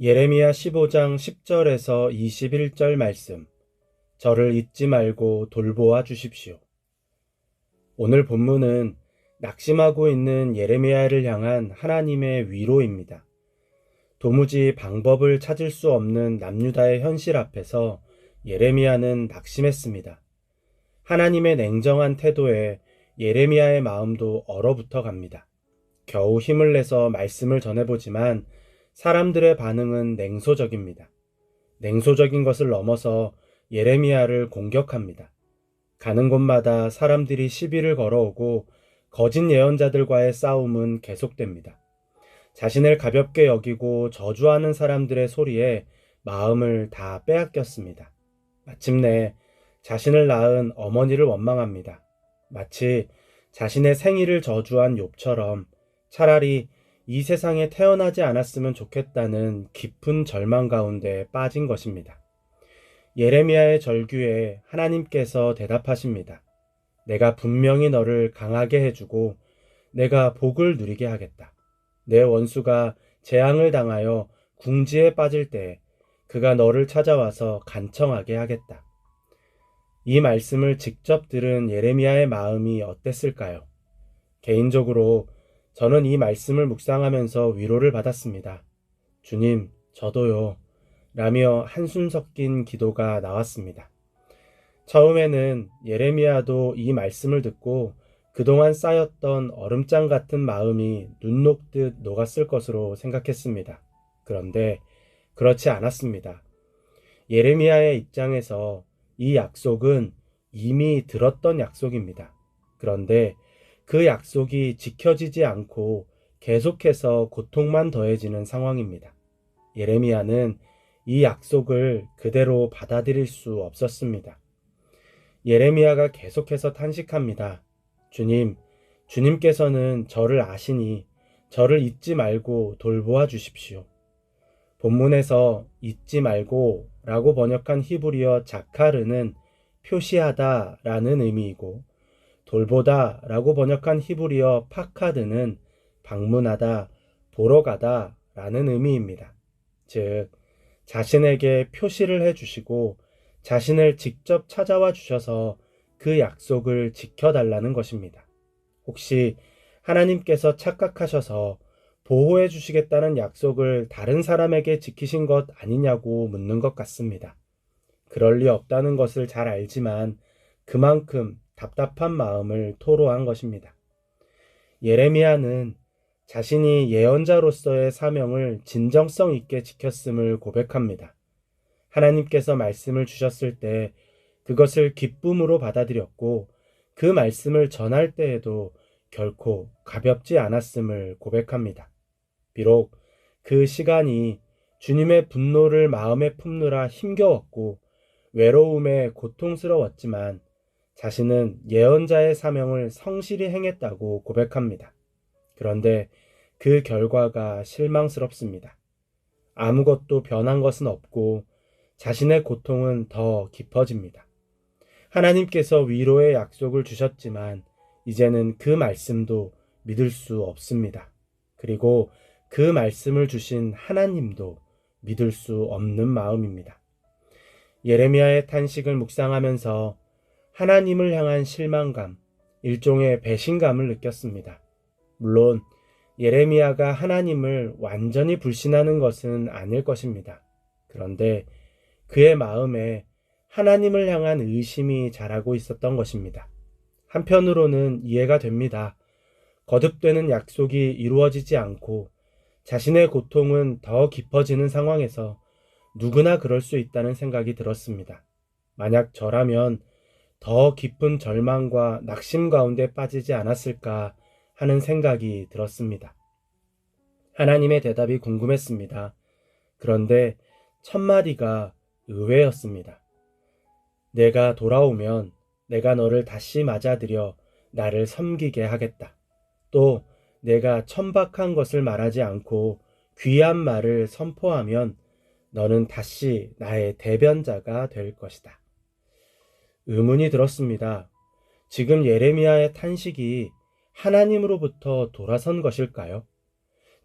예레미야 15장 10절에서 21절 말씀. 저를 잊지 말고 돌보아 주십시오. 오늘 본문은 낙심하고 있는 예레미야를 향한 하나님의 위로입니다. 도무지 방법을 찾을 수 없는 남유다의 현실 앞에서 예레미야는 낙심했습니다. 하나님의 냉정한 태도에 예레미야의 마음도 얼어붙어 갑니다. 겨우 힘을 내서 말씀을 전해보지만 사람들의 반응은 냉소적입니다. 냉소적인 것을 넘어서 예레미야를 공격합니다. 가는 곳마다 사람들이 시비를 걸어오고 거짓 예언자들과의 싸움은 계속됩니다. 자신을 가볍게 여기고 저주하는 사람들의 소리에 마음을 다 빼앗겼습니다. 마침내 자신을 낳은 어머니를 원망합니다. 마치 자신의 생일을 저주한 욥처럼 차라리 이 세상에 태어나지 않았으면 좋겠다는 깊은 절망 가운데 빠진 것입니다. 예레미야의 절규에 하나님께서 대답하십니다. 내가 분명히 너를 강하게 해주고 내가 복을 누리게 하겠다. 내 원수가 재앙을 당하여 궁지에 빠질 때 그가 너를 찾아와서 간청하게 하겠다. 이 말씀을 직접 들은 예레미야의 마음이 어땠을까요? 개인적으로 저는 이 말씀을 묵상하면서 위로를 받았습니다. 주님, 저도요. 라며 한숨 섞인 기도가 나왔습니다. 처음에는 예레미야도 이 말씀을 듣고 그동안 쌓였던 얼음장 같은 마음이 눈 녹듯 녹았을 것으로 생각했습니다. 그런데 그렇지 않았습니다. 예레미야의 입장에서 이 약속은 이미 들었던 약속입니다. 그런데 그 약속이 지켜지지 않고 계속해서 고통만 더해지는 상황입니다. 예레미야는 이 약속을 그대로 받아들일 수 없었습니다. 예레미야가 계속해서 탄식합니다. 주님, 주님께서는 저를 아시니 저를 잊지 말고 돌보아 주십시오. 본문에서 잊지 말고 라고 번역한 히브리어 자카르는 표시하다 라는 의미이고 돌보다 라고 번역한 히브리어 파카드는 방문하다, 보러 가다 라는 의미입니다. 즉, 자신에게 표시를 해 주시고 자신을 직접 찾아와 주셔서 그 약속을 지켜달라는 것입니다. 혹시 하나님께서 착각하셔서 보호해 주시겠다는 약속을 다른 사람에게 지키신 것 아니냐고 묻는 것 같습니다. 그럴 리 없다는 것을 잘 알지만 그만큼 답답한 마음을 토로한 것입니다. 예레미야는 자신이 예언자로서의 사명을 진정성 있게 지켰음을 고백합니다. 하나님께서 말씀을 주셨을 때 그것을 기쁨으로 받아들였고 그 말씀을 전할 때에도 결코 가볍지 않았음을 고백합니다. 비록 그 시간이 주님의 분노를 마음에 품느라 힘겨웠고 외로움에 고통스러웠지만 자신은 예언자의 사명을 성실히 행했다고 고백합니다. 그런데 그 결과가 실망스럽습니다. 아무것도 변한 것은 없고 자신의 고통은 더 깊어집니다. 하나님께서 위로의 약속을 주셨지만 이제는 그 말씀도 믿을 수 없습니다. 그리고 그 말씀을 주신 하나님도 믿을 수 없는 마음입니다. 예레미야의 탄식을 묵상하면서 하나님을 향한 실망감, 일종의 배신감을 느꼈습니다. 물론 예레미야가 하나님을 완전히 불신하는 것은 아닐 것입니다. 그런데 그의 마음에 하나님을 향한 의심이 자라고 있었던 것입니다. 한편으로는 이해가 됩니다. 거듭되는 약속이 이루어지지 않고 자신의 고통은 더 깊어지는 상황에서 누구나 그럴 수 있다는 생각이 들었습니다. 만약 저라면 더 깊은 절망과 낙심 가운데 빠지지 않았을까 하는 생각이 들었습니다. 하나님의 대답이 궁금했습니다. 그런데 첫 마디가 의외였습니다. 내가 돌아오면 내가 너를 다시 맞아들여 나를 섬기게 하겠다. 또 내가 천박한 것을 말하지 않고 귀한 말을 선포하면 너는 다시 나의 대변자가 될 것이다. 의문이 들었습니다. 지금 예레미야의 탄식이 하나님으로부터 돌아선 것일까요?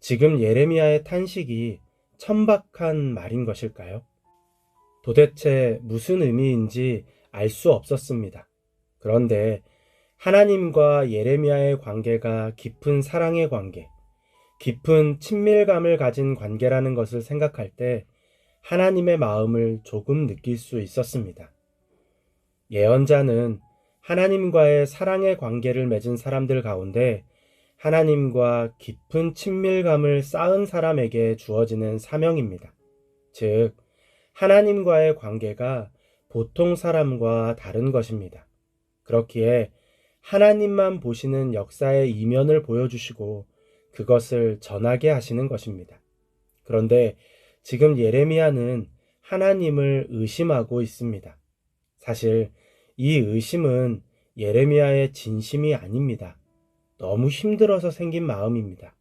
지금 예레미야의 탄식이 천박한 말인 것일까요? 도대체 무슨 의미인지 알 수 없었습니다. 그런데 하나님과 예레미야의 관계가 깊은 사랑의 관계, 깊은 친밀감을 가진 관계라는 것을 생각할 때 하나님의 마음을 조금 느낄 수 있었습니다. 예언자는 하나님과의 사랑의 관계를 맺은 사람들 가운데 하나님과 깊은 친밀감을 쌓은 사람에게 주어지는 사명입니다. 즉, 하나님과의 관계가 보통 사람과 다른 것입니다. 그렇기에 하나님만 보시는 역사의 이면을 보여주시고 그것을 전하게 하시는 것입니다. 그런데 지금 예레미야는 하나님을 의심하고 있습니다. 사실 이 의심은 예레미야의 진심이 아닙니다. 너무 힘들어서 생긴 마음입니다.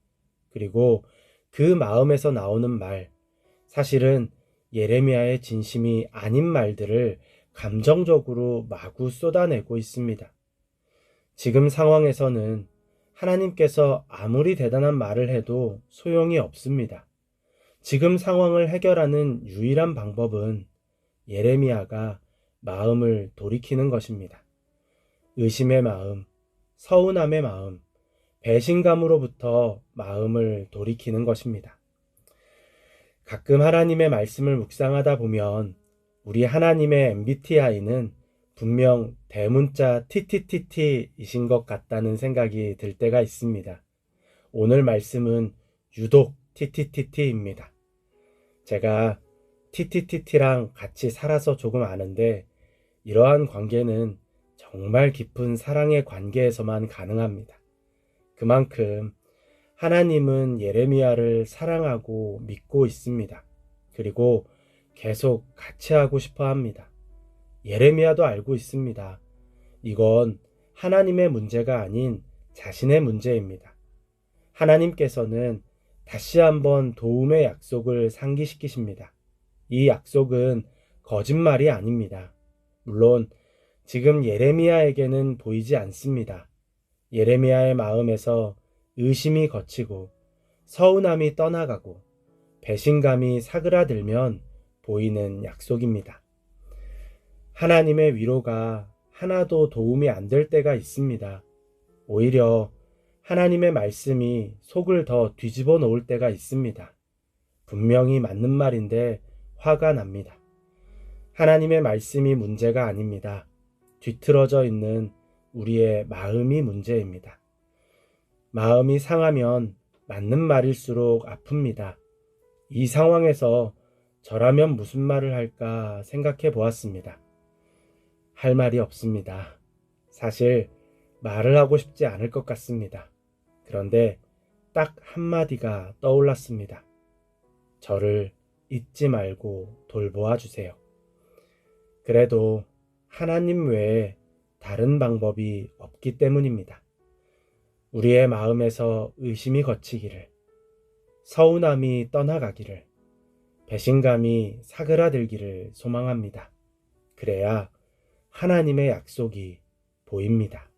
그리고 그 마음에서 나오는 말, 사실은 예레미야의 진심이 아닌 말들을 감정적으로 마구 쏟아내고 있습니다. 지금 상황에서는 하나님께서 아무리 대단한 말을 해도 소용이 없습니다. 지금 상황을 해결하는 유일한 방법은 예레미야가 마음을 돌이키는 것입니다. 의심의 마음, 서운함의 마음, 배신감으로부터 마음을 돌이키는 것입니다. 가끔 하나님의 말씀을 묵상하다 보면 우리 하나님의 MBTI는 분명 대문자 TTTT이신 것 같다는 생각이 들 때가 있습니다. 오늘 말씀은 유독 TTTT입니다. 제가 TTTT랑 같이 살아서 조금 아는데 이러한 관계는 정말 깊은 사랑의 관계에서만 가능합니다. 그만큼 하나님은 예레미야를 사랑하고 믿고 있습니다. 그리고 계속 같이 하고 싶어 합니다. 예레미야도 알고 있습니다. 이건 하나님의 문제가 아닌 자신의 문제입니다. 하나님께서는 다시 한번 도움의 약속을 상기시키십니다. 이 약속은 거짓말이 아닙니다. 물론 지금 예레미야에게는 보이지 않습니다. 예레미야의 마음에서 의심이 거치고 서운함이 떠나가고 배신감이 사그라들면 보이는 약속입니다. 하나님의 위로가 하나도 도움이 안 될 때가 있습니다. 오히려 하나님의 말씀이 속을 더 뒤집어 놓을 때가 있습니다. 분명히 맞는 말인데 화가 납니다. 하나님의 말씀이 문제가 아닙니다. 뒤틀어져 있는 우리의 마음이 문제입니다. 마음이 상하면 맞는 말일수록 아픕니다. 이 상황에서 저라면 무슨 말을 할까 생각해 보았습니다. 할 말이 없습니다. 사실 말을 하고 싶지 않을 것 같습니다. 그런데 딱 한마디가 떠올랐습니다. 저를 잊지 말고 돌보아 주세요. 그래도 하나님 외에 다른 방법이 없기 때문입니다. 우리의 마음에서 의심이 거치기를, 서운함이 떠나가기를, 배신감이 사그라들기를 소망합니다. 그래야 하나님의 약속이 보입니다.